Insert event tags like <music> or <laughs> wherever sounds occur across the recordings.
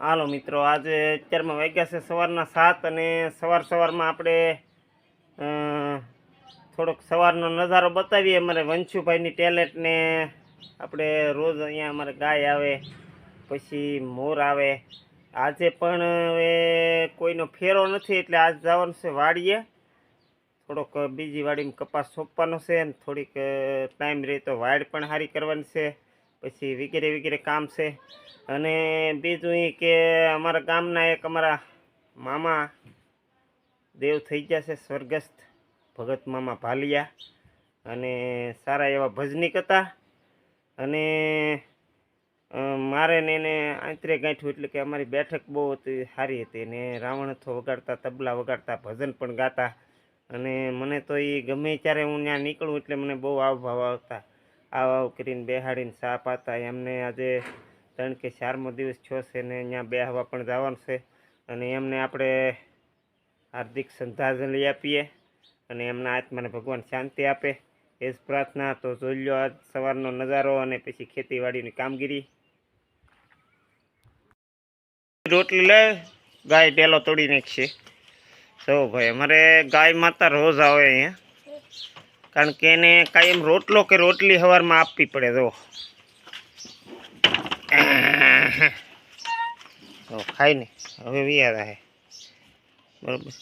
હાલો મિત્રો, આજે અત્યારમાં વાગ્યા છે સવારના સાત અને સવાર સવારમાં આપણે થોડોક સવારનો નજારો બતાવીએ. અમારે વંશુભાઈની ટેલેન્ટને આપણે રોજ અહીંયા અમારે ગાય આવે, પછી મોર આવે. આજે પણ હવે કોઈનો ફેરો નથી, એટલે આજ જવાનું છે વાડીએ. થોડોક બીજી વાડીમાં કપાસ સોંપવાનો છે અને થોડીક ટાઈમ રહે તો વાડ પણ સારી કરવાની છે. પછી વગેરે વગેરે કામ છે. અને બીજું એ કે અમારા ગામના એક અમારા મામા દેવ થઈ ગયા છે, સ્વર્ગસ્થ ભગત મામા ભાલિયા. અને સારા એવા ભજનિક હતા અને મારે ને એને આંતરે ગાંઠ્યું એટલે કે અમારી બેઠક બહુ હતી, સારી હતી. ને રાવણ રાવણથો વગાડતા, તબલા વગાડતા, ભજન પણ ગાતા. અને મને તો એ ગમે ત્યારે હું ત્યાં નીકળું એટલે મને બહુ આવભાવ આવતા. આવ આવ કરીને બેહાડીને સા પાતા. એમને આજે ત્રણ કે ચારમો દિવસ છો છે ને અહીંયા બેહવા પણ જવાનું છે. અને એમને આપણે હાર્દિક શ્રદ્ધાંજલિ આપીએ અને એમના આત્માને ભગવાન શાંતિ આપે. એ જ પ્રાર્થના. તો જોઈ લો આજ સવારનો નજારો અને પછી ખેતીવાડીની કામગીરી. રોટલી લે, ગાય ડેલો તોડી નાખશે. તો ભાઈ, અમારે ગાય માતા રોજ આવે અહીંયા. કારણ કે એને કાયમ રોટલો કે રોટલી સવારમાં આપવી પડે, જો. તો ખાય ને, હવે વિયા રહે. બરોબર?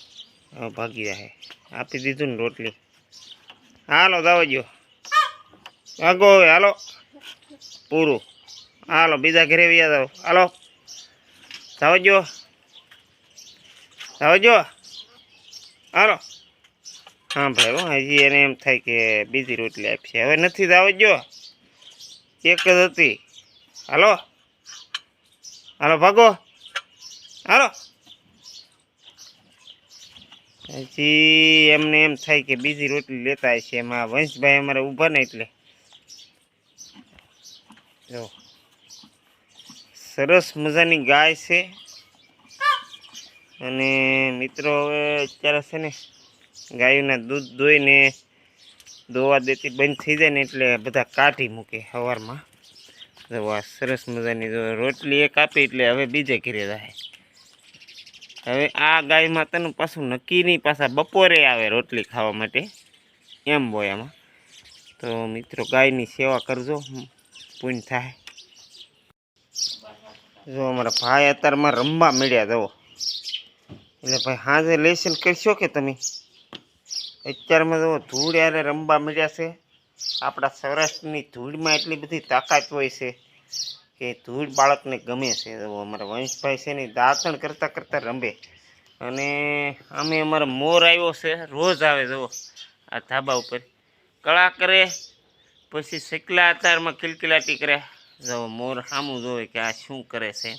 હવે ભાગી રહે. આપી દીધું ને રોટલી. હાલો દાવજો ભાગો હવે, હાલો. પૂરું. હાલો, બીજા ઘરે વિયા જાઓ હાલો. જાવજો જાવજો હાલો. હા ભાઈ હો, હજી એને એમ થાય કે બીજી રોટલી આપશે હવે નથી દાવજો એક જ હતી. હાલો? હાલો ભાગો. હાલો? હજી એમને એમ થાય કે બીજી રોટલી લેતા હશે એમાં. વંશભાઈ અમારે ઊભા ને એટલે. જો. સરસ મજાની ગાય છે. અને મિત્રો હવે અત્યારે છે ને ગાયોના દૂધ દોઈને દોવા દેતી બંધ થઈ જાય ને એટલે બધા કાઢી મૂકે સવારમાં જો આ સરસ મજાની જો રોટલી એક આપી એટલે હવે બીજે ઘરે જાય. હવે આ ગાય માતાનું પાછું નક્કી નહીં, પાછા બપોરે આવે રોટલી ખાવા માટે. એમ હોય આમાં. તો મિત્રો ગાયની સેવા કરજો, પૂન થાય. જો અમારા ભાઈ અત્યારમાં રમવા મળ્યા જવો એટલે ભાઈ હાજે લેસન કરશો કે તમે? અત્યારમાં તો ધૂળ યારે રમવા મળ્યા છે. આપણા સૌરાષ્ટ્રની ધૂળમાં એટલી બધી તાકાત હોય છે કે ધૂળ બાળકને ગમે છે. જુઓ અમારા વંશભાઈ છે ને દાંતણ કરતાં કરતાં રમે. અને અમે અમારો મોર આવ્યો છે, રોજ આવે જુઓ, આ ધાબા ઉપર. કળા કરે, પછી શેકલા અતારમાં કિલકિલાટી કરે. જો મોર સામું જોવે કે આ શું કરે છે.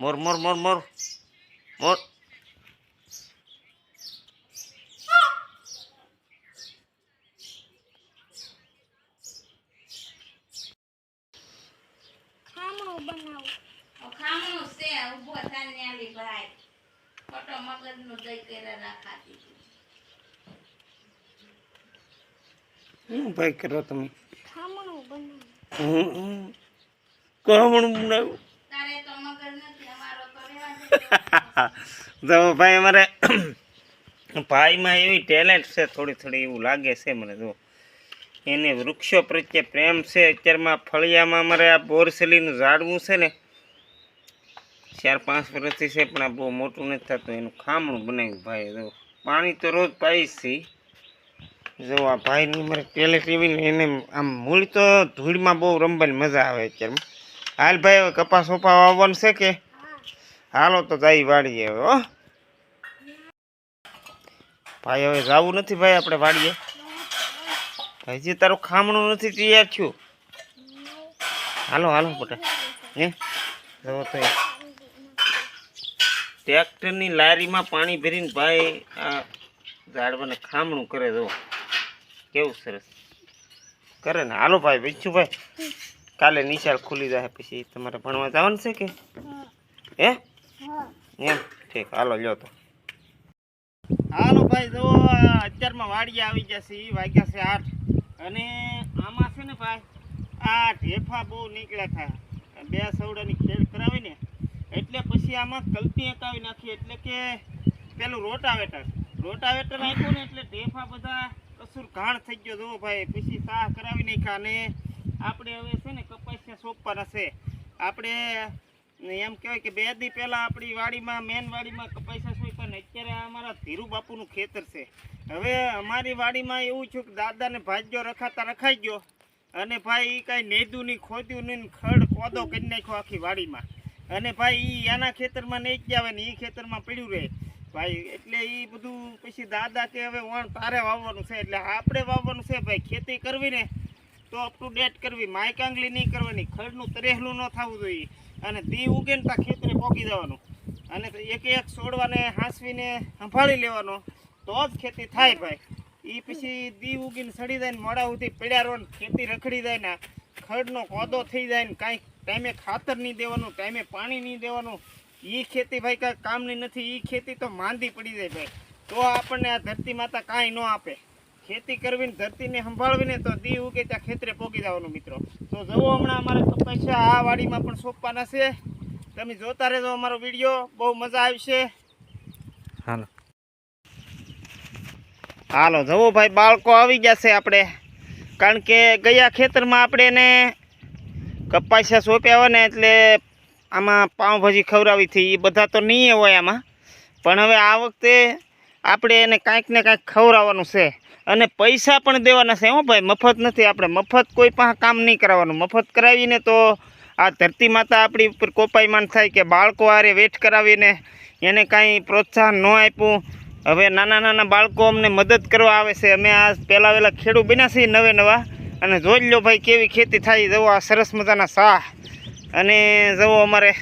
મોર મોર મોર મોર. મોર ખામણું બનાવું ખામણું છે ઊભો થાય ને આલી ભાઈ ખોટો મગજનું દઈ કર્યા રાખાતી શું ભાઈ કરો તમે? ખામણું બનાવું કોમણું બનાવ્યું? તારે તો મગજ નથી અમારો તો રહેવા <laughs> તો ભાઈ અમારે ભાઈમાં એવી ટેલેન્ટ છે થોડી થોડી એવું લાગે છે મને જો. એને વૃક્ષો પ્રત્યે પ્રેમ છે. અત્યારમાં ફળિયામાં અમારે આ બોરસેલીનું ઝાડવું છે ને ચાર પાંચ વર્ષથી છે, પણ આ બહુ મોટું નથી થતું. એનું ખામણું બનાવ્યું ભાઈ જો પાણી તો રોજ પાઈશ છે. જો આ ભાઈની મારે ટેલેન્ટ એવી એને આમ મૂળ તો ધૂળમાં બહુ રમવાની મજા આવે અત્યારમાં હાલ ભાઈ, હવે કપાસ સોપા વાવવાનું છે કે? હાલો તો જાય વાડીએ હવે, હો. ભાઈ, હવે જવું નથી ભાઈ આપણે વાડીએ. હજી તારું ખામણું નથી તૈયાર થયું? હાલો હાલો, બેટા. હે? જવો તો. ટ્રેક્ટરની લારીમાં પાણી ભરીને ભાઈ આ ઝાડવાને ખામણું કરે તો કેવું સરસ. કરે ને. હાલો ભાઈ બીજું ભાઈ. કાલે નિશાળ ખુલી જાય પછી તમારે ભણવા જવાનું છે કે? હે? એમ. ઠીક, હાલો, લ્યો તો. હાલો ભાઈ, જો, અત્યારમાં વાડીએ આવી ગયા છે એ વાગ્યા છે આઠ. અને આમાં છે ને ભાઈ, આ ઢેફા બહુ નીકળ્યા હતા બે સવડાની ખેડ કરાવી ને એટલે પછી આમાં કલ્પી એકાવી નાખી એટલે કે પેલું રોટાવેટર. રોટાવેટર આપ્યું ને એટલે ઢેફા બધા કસુર ઘાણ થઈ ગયો. જો ભાઈ, પછી સાહ કરાવી નાખ્યા અને આપણે હવે છે ને કપાસિયા સોંપવાના છે. આપણે એમ કહેવાય કે બે દી પહેલાં આપણી વાડીમાં મેન વાડીમાં કપાસિયા સોંપ્યા ને અત્યારે અમારા ધીરુ બાપુનું ખેતર છે. હવે અમારી વાડીમાં એવું છું કે દાદાને ભાજ્યો, રખાતા રખાઈ ગયો. અને ભાઈ એ કાંઈ નેદું નહીં, ખોદ્યું નહીં, ખડ કોદો કરી નાખ્યો આખી વાડીમાં. અને ભાઈ એના ખેતરમાં નહીં જ આવે ને એ ખેતરમાં પડ્યું રહે. ભાઈ, એટલે એ બધું પછી દાદા કે હવે વણ તારે વાવવાનું છે, એટલે આપણે વાવવાનું છે ભાઈ, ખેતી કરવી ને તો અપ ટુ ડેટ કરવી. માયકાંગલી નહીં કરવાની, ખડનું તરેહલું ન થવું જોઈએ. અને દી ઉગે ને ત્યાં ખેતરે પોકી જવાનું. અને એક એક છોડવાને, હાંસવીને સંભાળી લેવાનો. તો જ ખેતી થાય ભાઈ. એ પછી દી ઉગીને સડી જાય ને મોડા સુધી પડ્યા રહો ખેતી રખડી જાય ને ખડનો કોદો થઈ જાય ને કાંઈ ટાઈમે ખાતર નહીં દેવાનું ટાઈમે પાણી નહીં દેવાનું. એ ખેતી ભાઈ કાંઈ કામની નથી એ ખેતી તો માંદી પડી જાય ભાઈ. તો આપણને આ ધરતી માતા કાંઈ ન આપે. ખેતી કરવીને ધરતીને સંભાળવીને તો દી ઉગે ત્યાં ખેતરે પોગી જવાનું મિત્રો. તો જવો હમણાં અમારે પૈસા આ વાડીમાં પણ સોંપવાના છે. તમે જોતા રહેજો અમારો વીડિયો બહુ મજા આવશે. હાલો. હાલો જવો ભાઈ બાળકો આવી જશે આપણે. કારણ કે ગયા ખેતરમાં આપણે એને કપાસિયા સોંપ્યા હોય ને એટલે આમાં પાઉંભાજી ખવડાવી હતી. એ બધા તો નહીં હોય આમાં. પણ હવે આ વખતે આપણે એને કાંઈક ને કાંઈક ખવડાવવાનું છે. અને પૈસા પણ દેવાના છે હો ભાઈ. મફત નથી. આપણે મફત કોઈ પણ કામ નહીં કરાવવાનું મફત કરાવીને તો આ ધરતી માતા આપણી ઉપર કોપાયમાન થાય કે બાળકો આરે વેઠ કરાવીને એને કાંઈ પ્રોત્સાહન ન આપ્યું. હવે નાના નાના બાળકો અમને મદદ કરવા આવે છે. અમે આ પહેલાં વહેલા ખેડૂત બન્યા છીએ નવે નવા. અને જોઈ લો ભાઈ કેવી ખેતી થાય. જવો આ સરસ મજાના શાહ. અને જવો અમારે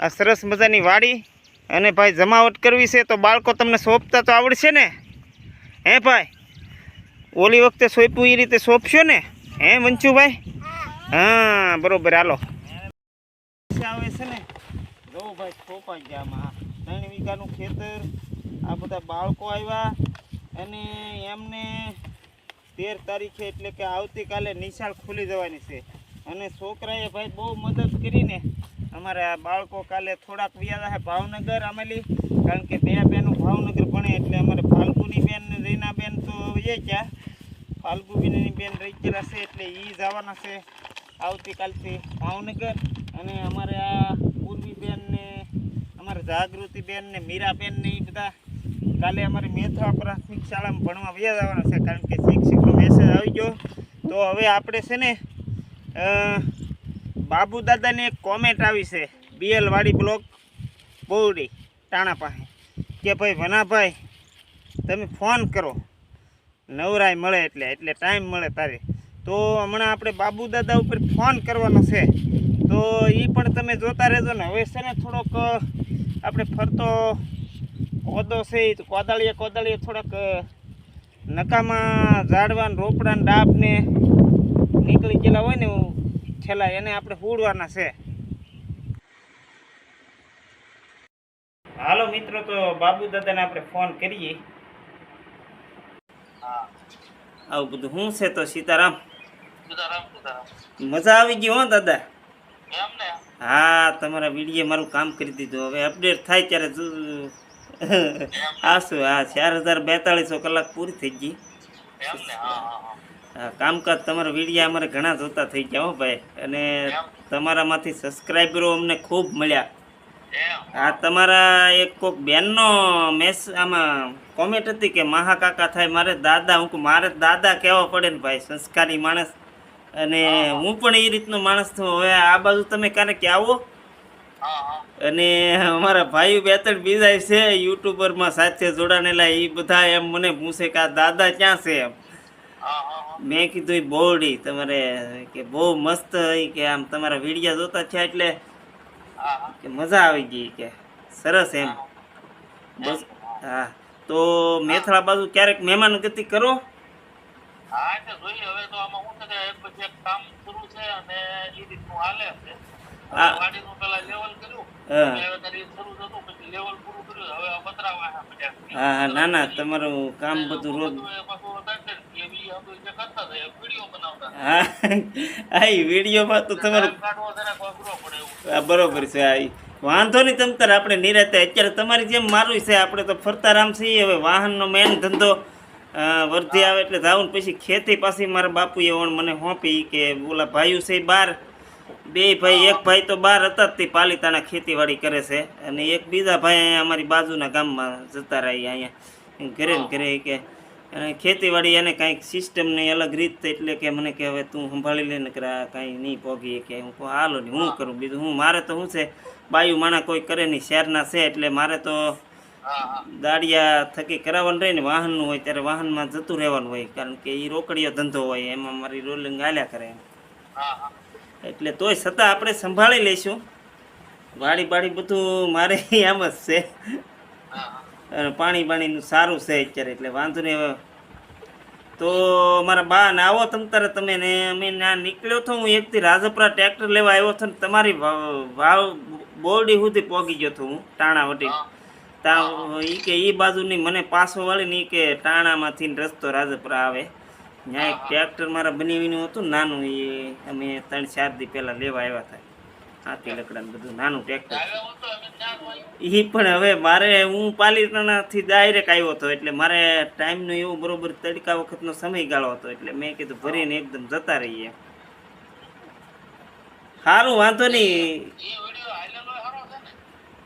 આ સરસ મજાની વાડી. અને ભાઈ જમાવટ કરવી છે તો બાળકો તમને સોંપતા તો આવડશે ને? હે ભાઈ? ઓલી વખતે સોંપ્યું એ રીતે સોંપશો ને? હે મંચુભાઈ? હા, બરોબર, હાલો. આવે છે ને? જવું ભાઈ, સોંપાઈ ગયા આમાં. ત્રણ વીઘાનું ખેતર. આ બધા બાળકો આવ્યા. અને એમને તેર તારીખે એટલે કે આવતીકાલે નિશાળ ખુલી જવાની છે. અને છોકરાએ ભાઈ બહુ મદદ કરીને અમારે બાળકો કાલે થોડાક વ્યાજા છે ભાવનગર આમેલી. કારણ કે બે બેનું ભાવનગર ભણે એટલે અમારે ફાલ્ગુની બેન રીના બેન તો એ ગયા. ફાલ્ગુની બેન રહી ગયેલા છે એટલે એ જવાના છે આવતીકાલથી ભાવનગર. અને અમારે આ પૂર્વી બેન ને અમારે જાગૃતિ બેન ને મીરા બેન ને એ બધા કાલે અમારી મેથા પ્રાથમિક શાળામાં ભણવા વ્યાજ આવવાનો છે, કારણ કે શિક્ષકનો મેસેજ આવી ગયો. તો હવે આપણે છે ને બાબુ દાદાને એક કોમેન્ટ આવી છે બીએલવાડી બ્લોક બોરડી, ટાણા પાસે. કે ભાઈ વનાભાઈ, તમે ફોન કરો. નવરાય મળે એટલે એટલે ટાઈમ મળે તારે. તો હમણાં આપણે બાબુ દાદા ઉપર ફોન કરવાનો છે. તો એ પણ તમે જોતા રહેજો ને. હવે છે ને થોડોક આપણે ફરતો કોદો છે તો કોદાળીએ કોદાળીએ થોડાક નકામાં ઝાડવા ને રોપડા ને ડાબ ને નીકળી ગયેલા હોય ને છેલ્લા એને આપણે હુડવાના છે. હાલો મિત્રો તો બાબુ દાદાને આપણે ફોન કરીએ. આવું બધું શું છે તો સીતારામ? મજા આવી ગઈ હો દાદા? હા તમારા વીડિયો મારું કામ કરી દીધું. હવે અપડેટ થાય ત્યારે જો- શું હા ચાર હજાર બેતાળીસો કલાક પૂરી થઈ ગઈ. હા કામકાજ તમારા વિડીયા અમારે ઘણા જોતા થઈ ગયા હો ભાઈ. અને તમારામાંથી સબસ્ક્રાઈબરો અમને ખૂબ મળ્યા. આ તમારા એક કોક બેનનો મેસ આમાં કોમેન્ટ હતી કે મહાકાકા થાય મારે દાદા હું મારે દાદા કહેવા પડે ને ભાઈ સંસ્કારી માણસ. અને હું પણ એ રીતનો માણસ છું. હવે આ બાજુ તમે ક્યારેક આવો? અને અમારા ભાઈ બે ત્રણ બીજા છે, યુટ્યુબરમાં સાથે જોડાણેલા એ બધા એમ મને પૂછે કે આ દાદા ક્યાં છે એમ. મેં કીધું એ બોરડી, તમારે કે બહુ મસ્ત કે આમ તમારા વિડીયા જોતા છે એટલે કે મજા આવી ગઈ કે. સરસ એમ. બસ, હા. તો મેથળા બાજુ ક્યારેક મહેમાન ગતિ કરો? હા, એટલે જોઈએ. હવે તો આમાં શું છે કે એક પછી એક કામ શરૂ છે અને એ રીતનું હાલે છે. હા. ના ના તમારું કામ બધું રોજ. હા એ વિડીયોમાં તો તમારું બરોબર છે આ વાંધો નહીં તમ તારે આપણે નિરાતે અત્યારે તમારી જેમ મારું છે આપણે તો ફરતા રામ છીએ હવે વાહનનો મેન ધંધો વર્ધી આવે એટલે જાઉં પછી ખેતી પાછી મારા બાપુએ વણ મને સોંપી કે ઓલા ભાઈઓ છે બાર બે ભાઈ એક ભાઈ તો બાર હતા જ તે પાલિતાના ખેતીવાડી કરે છે. અને એક બીજા ભાઈ અહીંયા અમારી બાજુના ગામમાં જતા રહી અહીંયા. ઘરે ને ઘરે કે ખેતીવાડી એને કાંઈક સિસ્ટમની અલગ રીત એટલે કે મને કે હવે તું સંભાળી લે ને કરા કાંઈ નહીં પોગી કે હું હાલો નહીં હું કરું બીજું? હું મારે તો શું છે બાયું માણા કોઈ કરે નહીં શહેરના છે એટલે મારે તો દાડિયા થકી કરાવવાનું રહે ને વાહનનું હોય ત્યારે વાહનમાં જતું રહેવાનું હોય. કારણ કે એ રોકડીયો ધંધો હોય એમાં મારી રોલિંગ હાલ્યા કરે. એમ એટલે તોય છતાં આપણે સંભાળી લઈશું. વાડી બાડી બધું મારે આમ જ છે. પાણી બાણીનું સારું છે અત્યારે, એટલે વાંધો નહીં તો મારા બા ને આવો તમ તારે, તમે ને અમે ના નીકળ્યો તો હું એકથી રાજપરા ટ્રેક્ટર લેવા આવ્યો હતો ને તમારી વાવ- બોરડી સુધી પહોંચી ગયો હતો હું, ટાણા વટી. તા ઈ કે ઈ બાજુની મને પાછો વાળી ને કે ટાણામાંથી રસ્તો રાજપરા આવે. ત્યાં એક ટ્રેક્ટર મારા બનાવીનું હતું, નાનું એ અમે ત્રણ ચાર દી પહેલાં લેવા આવ્યા હતા. હાથી લકડા બધું નાનું ટ્રેક્ટર ઈ પણ હવે મારે હું પાલિતાણાથી ડાયરેક્ટ આવ્યો હતો, એટલે મારે ટાઈમનો એવો બરોબર તડકા વખતનો સમયગાળો હતો, એટલે મેં કીધું ભરીને એકદમ જતા રહીએ. સારું વાંધો નહીં. એ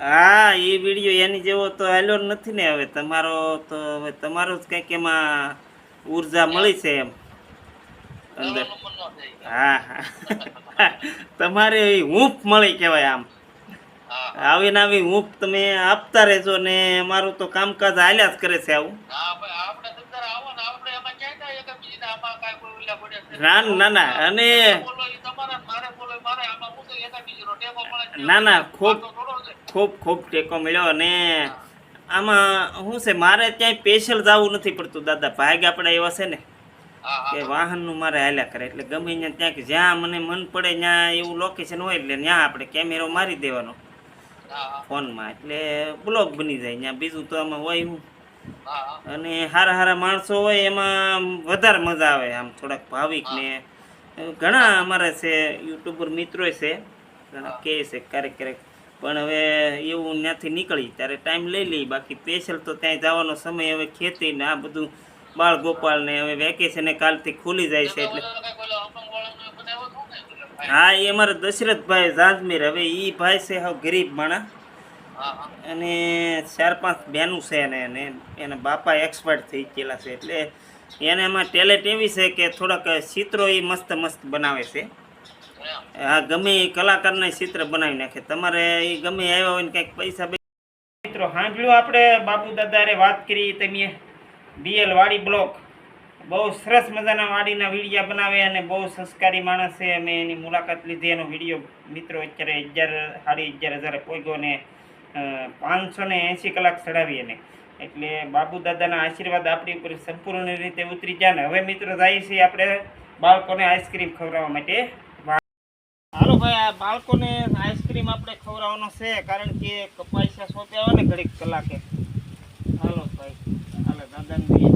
હા એ વીડિયો એની જેવો તો હાલ્યો નથી ને હવે. તમારો તો હવે તમારો જ કંઈક એમાં ઊર્જા મળી છે એમ. અંદર. નો હા હા. તમારે હૂંફ મળી કહેવાય આમ. આવી આવીને આવી હૂંફ તમે આપતા રહેજો ને અમારું તો કામકાજ હાલ્યા જ કરે છે આવું. ને ના. ના ના ના. અને ને મારે મારે. ના ના ખૂબ. ખૂબ ખૂબ ટેકો મળ્યો અને આમાં શું છે મારે ત્યાં સ્પેશિયલ જવું નથી પડતું દાદા. ભાગ આપણા એવા છે ને કે વાહનનું મારે હાલ્યા કરે. એટલે ગમે ત્યાં ત્યાં કે જ્યાં મને મન પડે ત્યાં એવું લોકેશન હોય એટલે ત્યાં આપણે કેમેરો મારી દેવાનો ફોનમાં. એટલે બ્લોગ બની જાય. ત્યાં બીજું તો આમાં હોય હા. અને સારા સારા માણસો હોય એમાં વધારે મજા આવે આમ થોડાક ભાવિક ને. ઘણા અમારા છે યુટ્યુબર મિત્રો છે ઘણા કહે છે ક્યારેક ક્યારેક પણ હવે એવું ત્યાંથી નીકળી, ત્યારે ટાઈમ લઈ લઈ બાકી સ્પેશિયલ તો ત્યાં જવાનો સમય હવે ખેતી ને આ બધું બાળ ગોપાલ ને હવે વેકેશન કાલથી ખુલી જાય છે એટલે. હા, એ અમારા દશરથભાઈ જાજમીર. હવે એ ભાઈ છે હવે ગરીબ માણા અને ચાર પાંચ બહેનું છે એને એને, એના બાપા એક્સપર્ટ થઈ ગયેલા છે. એટલે એને એમાં ટેલેન્ટ એવી છે કે થોડાક ચિત્રો એ મસ્ત મસ્ત બનાવે છે. હા ગમે એ કલાકારના ચિત્ર બનાવી નાખે. તમારે એ ગમે આવ્યા હોય ને કંઈક પૈસા મિત્રો સાંભળ્યું આપણે? બાપુ દાદારે વાત કરી તમે. બીએલ વાડી બ્લોક. બહુ સરસ મજાના વાડીના વિડીયા બનાવે અને બહુ સંસ્કારી માણસ અમે એની મુલાકાત લીધી. એનો વીડિયો મિત્રો અત્યારે અગિયાર, સાડી અગિયાર હજાર પોગ્યો ને પાંચસો ને એંસી કલાક ચડાવી એને. એટલે બાબુ દાદાના આશીર્વાદ આપણી ઉપર સંપૂર્ણ રીતે ઉતરી જાય ને. હવે મિત્રો, જાય છે આપણે બાળકોને આઈસ્ક્રીમ ખવડાવવા માટે. હાલો ભાઈ આ બાળકોને આઈસ્ક્રીમ આપણે ખવડાવવાનો છે, કારણ કે કપાસિયા સોંપ્યા હોય ને ઘડીક કલાકે. હાલો ભાઈ, હાલો દાદાને દઈએ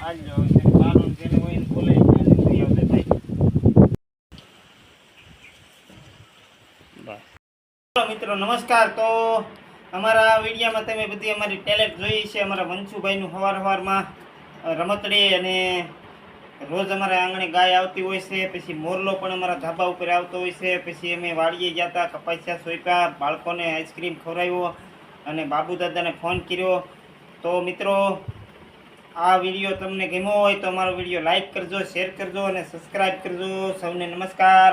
હાલજો જેને હોય એને લઈ આવજે ભાઈ. મિત્રો, નમસ્કાર. તો અમારા વિડીયામાં તમે બધી અમારી ટેલેન્ટ જોઈ છે, અમારા વંશુભાઈનું હવાર સવારમાં રમતડી અને રોજ અમારા આંગણે ગાય આવતી હોય છે, પછી મોરલો પણ અમારા ધાબા ઉપર આવતો હોય છે, પછી અમે વાડીએ ગયા હતા કપાસિયા સોંપ્યા, બાળકોને આઈસ્ક્રીમ ખવડાવ્યો અને બાબુ દાદાને ફોન કર્યો. તો મિત્રો, આ વીડિયો તમને ગમ્યો હોય તો અમારો વીડિયો લાઈક કરજો, શેર કરજો અને સબસ્ક્રાઈબ કરજો. સૌને નમસ્કાર.